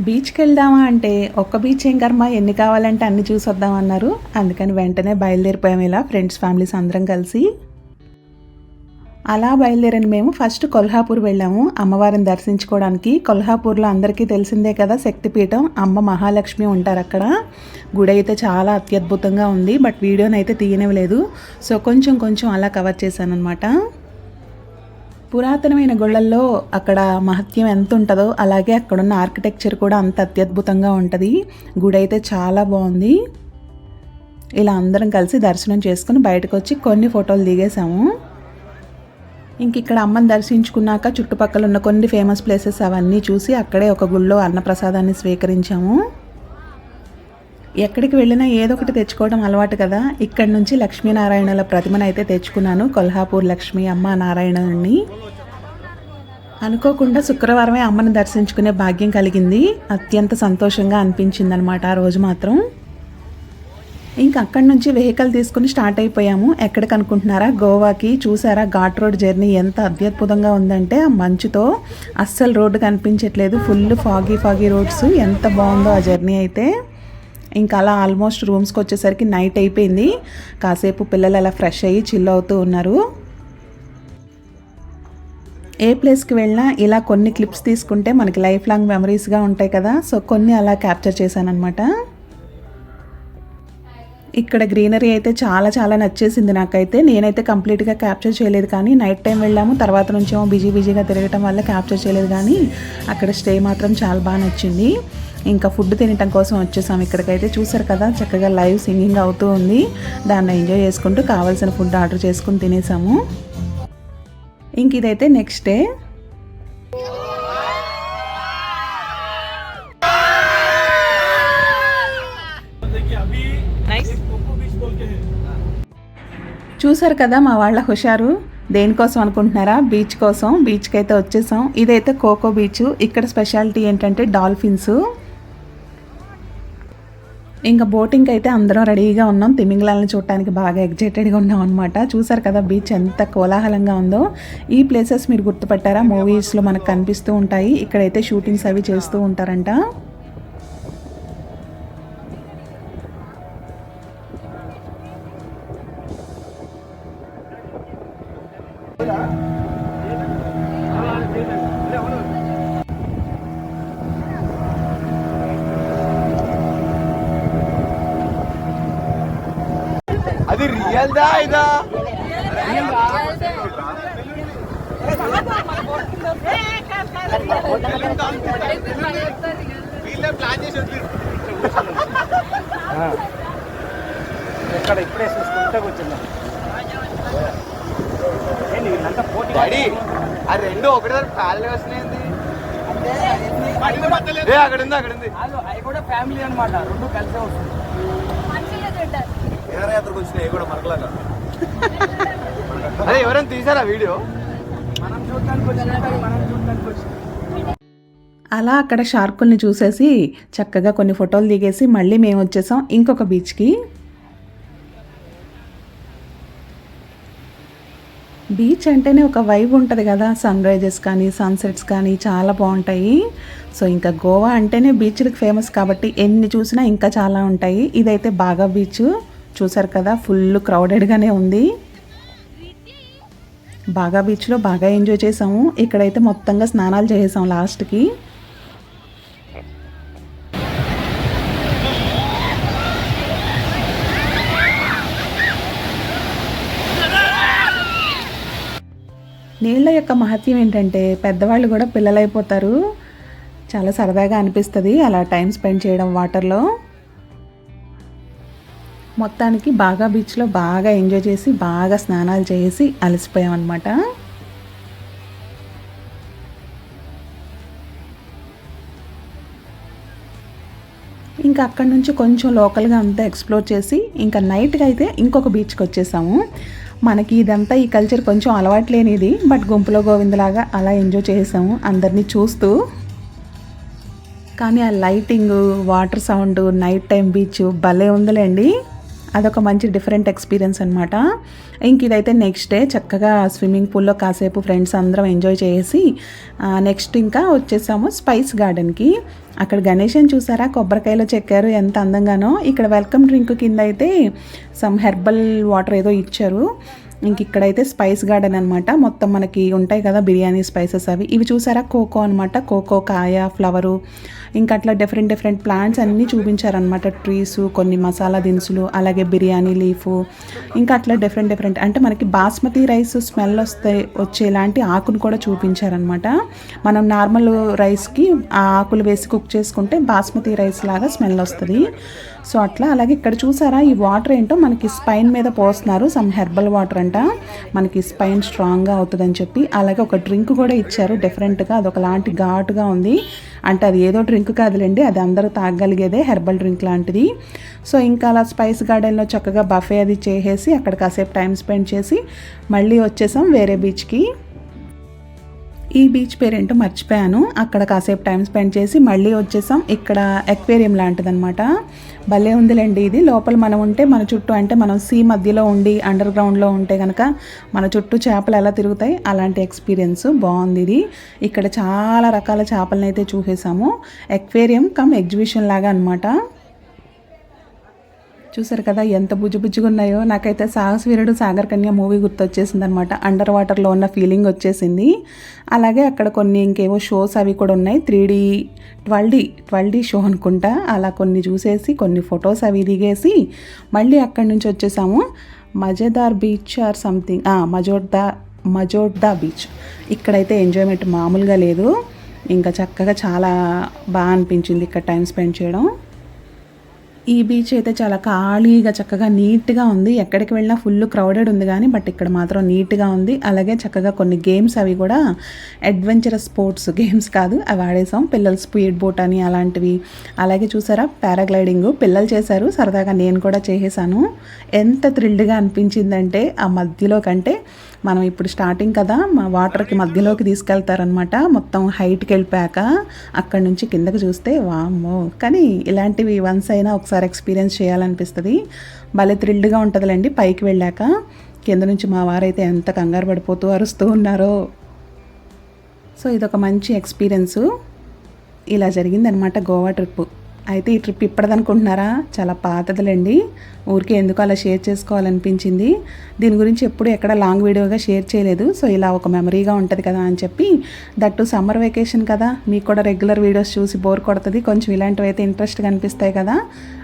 బీచ్కి వెళ్దామా అంటే ఒక్క బీచ్ ఏం కర్మ? ఎన్ని కావాలంటే అన్ని చూసి అన్నారు అందుకని వెంటనే బయలుదేరిపోయాము ఇలా ఫ్రెండ్స్ ఫ్యామిలీస్ అందరం కలిసి. అలా బయలుదేరిన మేము ఫస్ట్ కొల్హాపూర్ వెళ్ళాము. అమ్మవారిని దర్శించుకోవడానికి. కొల్హాపూర్లో అందరికీ తెలిసిందే కదా శక్తిపీఠం. అమ్మ మహాలక్ష్మి ఉంటారు అక్కడ. గుడి అయితే చాలా అత్యద్భుతంగా ఉంది బట్ వీడియోనైతే తీయనివ్వలేదు. సో కొంచెం కొంచెం అలా కవర్ చేశాను అనమాట పురాతనమైన గుళ్ళల్లో అక్కడ మహత్యం ఎంత ఉంటుందో అలాగే అక్కడున్న ఆర్కిటెక్చర్ కూడా అంత అత్యద్భుతంగా ఉంటుంది. గుడి అయితే చాలా బాగుంది. ఇలా అందరం కలిసి దర్శనం చేసుకుని బయటకు వచ్చి కొన్ని ఫోటోలు దిగేసాము ఇంక ఇక్కడ అమ్మని దర్శించుకున్నాక చుట్టుపక్కల ఉన్న కొన్ని ఫేమస్ ప్లేసెస్ అవన్నీ చూసి అక్కడే ఒక గుళ్ళో అన్నప్రసాదాన్ని స్వీకరించాము. ఎక్కడికి వెళ్ళినా ఏదో ఒకటి తెచ్చుకోవడం అలవాటు కదా. ఇక్కడ నుంచి లక్ష్మీనారాయణల ప్రతిమను అయితే తెచ్చుకున్నాను. కొల్హాపూర్ లక్ష్మీ అమ్మ నారాయణని. అనుకోకుండా శుక్రవారమే అమ్మని దర్శించుకునే భాగ్యం కలిగింది. అత్యంత సంతోషంగా అనిపించింది అనమాట ఆ రోజు మాత్రం. ఇంకా అక్కడి నుంచి వెహికల్ తీసుకుని స్టార్ట్ అయిపోయాము. ఎక్కడికి అనుకుంటున్నారా గోవాకి చూసారా? ఘాట్ రోడ్ జర్నీ ఎంత అత్యద్భుతంగా ఉందంటే ఆ మంచుతో అస్సలు రోడ్డు కనిపించట్లేదు. Full foggy foggy roads. ఎంత బాగుందో ఆ జర్నీ అయితే. ఇంకా అలా ఆల్మోస్ట్ రూమ్స్కి వచ్చేసరికి నైట్ అయిపోయింది. కాసేపు పిల్లలు అలా ఫ్రెష్ అయ్యి చిల్ అవుతూ ఉన్నారు. ఏ ప్లేస్కి వెళ్ళినా ఇలా కొన్ని క్లిప్స్ తీసుకుంటే మనకి లైఫ్ లాంగ్ మెమరీస్గా ఉంటాయి కదా. సో కొన్ని అలా క్యాప్చర్ చేశానమాట ఇక్కడ గ్రీనరీ అయితే చాలా చాలా నచ్చేసింది నాకైతే. నేనైతే కంప్లీట్గా క్యాప్చర్ చేయలేదు కానీ నైట్ టైం వెళ్ళాము. తర్వాత నుంచేమో బిజీ బిజీగా తిరగటం వల్ల క్యాప్చర్ చేయలేదు కానీ అక్కడ స్టే మాత్రం చాలా బాగా నచ్చింది. ఇంకా ఫుడ్ తినటం కోసం వచ్చేసాం ఇక్కడికైతే. చూసారు కదా చక్కగా లైవ్ సింగింగ్ అవుతూ ఉంది. దాన్ని ఎంజాయ్ చేసుకుంటూ కావాల్సిన ఫుడ్ ఆర్డర్ చేసుకుని తినేసాము. ఇంక ఇదైతే నెక్స్ట్ డే. చూసారు కదా మా వాళ్ళ హుషారు. దేనికోసం అనుకుంటున్నారా? బీచ్ కోసం. బీచ్కి అయితే వచ్చేసాం. ఇదైతే కోకో బీచ్. ఇక్కడ స్పెషాలిటీ ఏంటంటే డాల్ఫిన్స్. ఇంకా బోటింగ్ అయితే అందరం రెడీగా ఉన్నాం. తిమింగలాలను చూడటానికి బాగా ఎగ్జైటెడ్గా ఉన్నాం అనమాట చూసారు కదా బీచ్ ఎంత కోలాహలంగా ఉందో. ఈ ప్లేసెస్ మీరు గుర్తుపట్టారా? మూవీస్లో మనకు కనిపిస్తూ ఉంటాయి. ఇక్కడైతే షూటింగ్స్ అవి చేస్తూ ఉంటారంట. అది రియల్ దా ఇదా? ఇక్కడ ఇప్పుడే చూసుకుంటే కూర్చున్నాం. డాడీ ఆ రెండు ఒకటే ప్యాలెల్ వస్తున్నాయింది ఏ అక్కడ ఉంది అక్కడ ఉంది. అవి కూడా ఫ్యామిలీ అన్నమాట. రెండు కలిసే వస్తుంది విహారయాత్రకు వచ్చినాయి కూడా మరకలాగా. అదే ఎవరైనా తీసారా వీడియో? మనం చూడటానికి వచ్చినట్టు మనం చూడటానికి వచ్చిన. అలా అక్కడ షార్కుల్ని చూసేసి చక్కగా కొన్ని ఫోటోలు దిగేసి మళ్ళీ మేము వచ్చేసాం ఇంకొక బీచ్కి. బీచ్ అంటేనే ఒక వైబ్ ఉంటుంది కదా సన్ రైజెస్ కానీ సన్సెట్స్ కానీ చాలా బాగుంటాయి. సో ఇంకా గోవా అంటేనే బీచ్లకు ఫేమస్ కాబట్టి ఎన్ని చూసినా ఇంకా చాలా ఉంటాయి. ఇదైతే బాగా బీచ్. చూసారు కదా ఫుల్ క్రౌడెడ్గానే ఉంది. బాగా బీచ్లో బాగా ఎంజాయ్ చేసాము. ఇక్కడైతే మొత్తంగా స్నానాలు చేసాం లాస్ట్కి. నీళ్ళ యొక్క మహత్యం ఏంటంటే పెద్దవాళ్ళు కూడా పిల్లలైపోతారు. చాలా సరదాగా అనిపిస్తుంది అలా టైం స్పెండ్ చేయడం వాటర్లో. మొత్తానికి బాగా బీచ్లో బాగా ఎంజాయ్ చేసి బాగా స్నానాలు చేసి అలసిపోయామన్నమాట. ఇంకా అక్కడ నుంచి కొంచెం లోకల్గా అంతా ఎక్స్ప్లోర్ చేసి ఇంకా నైట్కి అయితే ఇంకొక బీచ్కి వచ్చేసాము. మనకి ఇదంతా ఈ కల్చర్ కొంచెం అలవాటు లేనిది బట్ గుంపులో గోవిందలాగా అలా ఎంజాయ్ చేసాము అందరినీ చూస్తూ. కానీ ఆ lighting water sound night time beach భలే ఉందిలేండి. అదొక మంచి డిఫరెంట్ ఎక్స్పీరియన్స్ అనమాట ఇంక ఇదైతే నెక్స్ట్ డే చక్కగా స్విమ్మింగ్ పూల్లో కాసేపు ఫ్రెండ్స్ అందరం ఎంజాయ్ చేసి నెక్స్ట్ ఇంకా వచ్చేసాము స్పైస్ గార్డెన్కి అక్కడ గణేషన్ చూసారా? కొబ్బరికాయలో చెక్కారు ఎంత అందంగానో. ఇక్కడ వెల్కమ్ డ్రింక్ కింద అయితే సమ్ హెర్బల్ వాటర్ ఏదో ఇచ్చారు. ఇంక ఇక్కడైతే స్పైస్ గార్డెన్ అనమాట మొత్తం మనకి ఉంటాయి కదా బిర్యానీ స్పైసెస్ అవి. ఇవి చూసారా? కోకో అనమాట కోకో కాయ ఫ్లవరు. ఇంకా అట్లా డిఫరెంట్ డిఫరెంట్ ప్లాంట్స్ అన్నీ చూపించారనమాట ట్రీస్ కొన్ని మసాలా దినుసులు అలాగే బిర్యానీ లీఫ్ ఇంకా అట్లా డిఫరెంట్ డిఫరెంట్ అంటే మనకి బాస్మతి రైస్ స్మెల్ వస్తే వచ్చేలాంటి ఆకును కూడా చూపించారనమాట మనం నార్మల్ రైస్కి ఆ ఆకులు వేసి కుక్ చేసుకుంటే బాస్మతి రైస్ లాగా స్మెల్ వస్తుంది. సో అట్లా అలాగే ఇక్కడ చూసారా ఈ వాటర్ ఏంటో? మనకి స్పైన్ మీద పోస్తున్నారు. సమ్ హెర్బల్ వాటర్ అంట. మనకి స్పైన్ స్ట్రాంగ్గా అవుతుందని చెప్పి అలాగే ఒక డ్రింక్ కూడా ఇచ్చారు. డిఫరెంట్గా అది ఒకలాంటి ఘాటుగా ఉంది. అంటే అది ఏదో డ్రింక్ కాదులేండి అది అందరూ తాగగలిగేదే హెర్బల్ డ్రింక్ లాంటిది. సో ఇంకా అలా స్పైస్ గార్డెన్లో చక్కగా బఫే అది చేసేసి అక్కడ కాసేపు టైం స్పెండ్ చేసి మళ్ళీ వచ్చేసాం వేరే బీచ్కి. ఈ బీచ్ పేరేంటో మర్చిపోయాను. అక్కడ కాసేపు టైం స్పెండ్ చేసి మళ్ళీ వచ్చేసాం. ఇక్కడ ఎక్వేరియం లాంటిదన్నమాట. భలే ఉందిలేండి ఇది. లోపల మనం ఉంటే మన చుట్టూ అంటే మనం సీ మధ్యలో ఉండి అండర్ గ్రౌండ్లో ఉంటే కనుక మన చుట్టూ చేపలు ఎలా తిరుగుతాయి? అలాంటి ఎక్స్పీరియన్స్ బాగుంది ఇది. ఇక్కడ చాలా రకాల చేపలను అయితే చూసేసాము. ఎక్వేరియం కమ్ ఎగ్జిబిషన్ లాగా అనమాట చూసారు కదా ఎంత బుజ్జు బుజ్జుగా ఉన్నాయో నాకైతే సాహసవీరుడు సాగర్ కన్య మూవీ గుర్తొచ్చేసింది అనమాట అండర్ వాటర్లో ఉన్న ఫీలింగ్ వచ్చేసింది. అలాగే అక్కడ కొన్ని ఇంకేవో షోస్ అవి కూడా ఉన్నాయి. Three D twelve D twelve D show అనుకుంటా. అలా కొన్ని చూసేసి కొన్ని ఫొటోస్ అవి దిగేసి మళ్ళీ అక్కడి నుంచి వచ్చేసాము. మజేదార్ బీచ్ ఆర్ సంథింగ్ మజోడ్దా మజోడ్దా బీచ్ ఇక్కడైతే ఎంజాయ్మెంట్ మామూలుగా లేదు. ఇంకా చక్కగా చాలా బాగా అనిపించింది ఇక్కడ టైం స్పెండ్ చేయడం. ఈ బీచ్ అయితే చాలా ఖాళీగా చక్కగా నీట్గా ఉంది. ఎక్కడికి వెళ్ళినా ఫుల్ క్రౌడెడ్ ఉంది కానీ బట్ ఇక్కడ మాత్రం నీట్గా ఉంది. అలాగే చక్కగా కొన్ని గేమ్స్ అవి కూడా అడ్వెంచరస్ స్పోర్ట్స్ గేమ్స్ కాదు. అవి ఆడేసాం. పిల్లలు స్పీడ్ బోట్ అని అలాంటివి. అలాగే చూసారా? పారాగ్లైడింగ్ పిల్లలు చేశారు. సరదాగా నేను కూడా చేసేసాను. ఎంత థ్రిల్డ్గా అనిపించిందంటే ఆ మధ్యలో కంటే మనం ఇప్పుడు స్టార్టింగ్ కదా మా వాటర్కి మధ్యలోకి తీసుకెళ్తారనమాట మొత్తం హైట్కి వెళ్ళిపోయాక అక్కడి నుంచి కిందకి చూస్తే వామ్మో! కానీ ఇలాంటివి వన్స్ అయినా ఒకసారి ఎక్స్పీరియన్స్ చేయాలనిపిస్తుంది. భలే థ్రిల్డ్గా ఉంటుందిలేండి పైకి వెళ్ళాక. కింద నుంచి మా వారైతే ఎంత కంగారు పడిపోతూ అరుస్తూ ఉన్నారో. సో ఇదొక మంచి ఎక్స్పీరియన్సు ఇలా జరిగిందనమాట గోవా ట్రిప్ అయితే ఈ ట్రిప్ ఇప్పటిదనుకుంటున్నారా? చాలా పాతదిలేండి. ఊరికే ఎందుకు అలా షేర్ చేసుకోవాలనిపించింది? దీని గురించి ఎప్పుడు ఎక్కడ లాంగ్ వీడియోగా షేర్ చేయలేదు. సో ఇలా ఒక మెమరీగా ఉంటుంది కదా అని చెప్పి దట్టు సమ్మర్ వెకేషన్ కదా మీకు కూడా రెగ్యులర్ వీడియోస్ చూసి బోర్ కొడుతుంది కొంచెం ఇలాంటివి అయితే ఇంట్రెస్ట్గా అనిపిస్తాయి కదా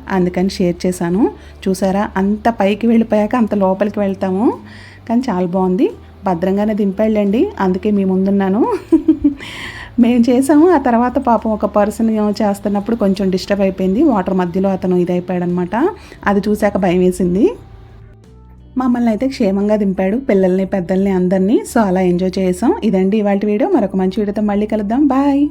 అందుకని షేర్ చేశాను. చూసారా? అంత పైకి వెళ్ళిపోయాక అంత లోపలికి వెళ్తాము. కానీ చాలా బాగుంది. భద్రంగానే దింపాళ్ళండి అందుకే మీ ముందున్నాను. మేము చేసాము. ఆ తర్వాత పాపం ఒక పర్సన్ చేస్తున్నప్పుడు కొంచెం డిస్టర్బ్ అయిపోయింది. వాటర్ మధ్యలో అతను ఇదైపోయాడనమాట. అది చూశాక భయం వేసింది. మమ్మల్ని అయితే క్షేమంగా దింపాడు. పిల్లల్ని పెద్దల్ని అందరినీ. సో అలా ఎంజాయ్ చేసాం. ఇదండి ఇవాళ వీడియో. మరొక మంచి వీడియోతో మళ్ళీ కలుద్దాం. బాయ్.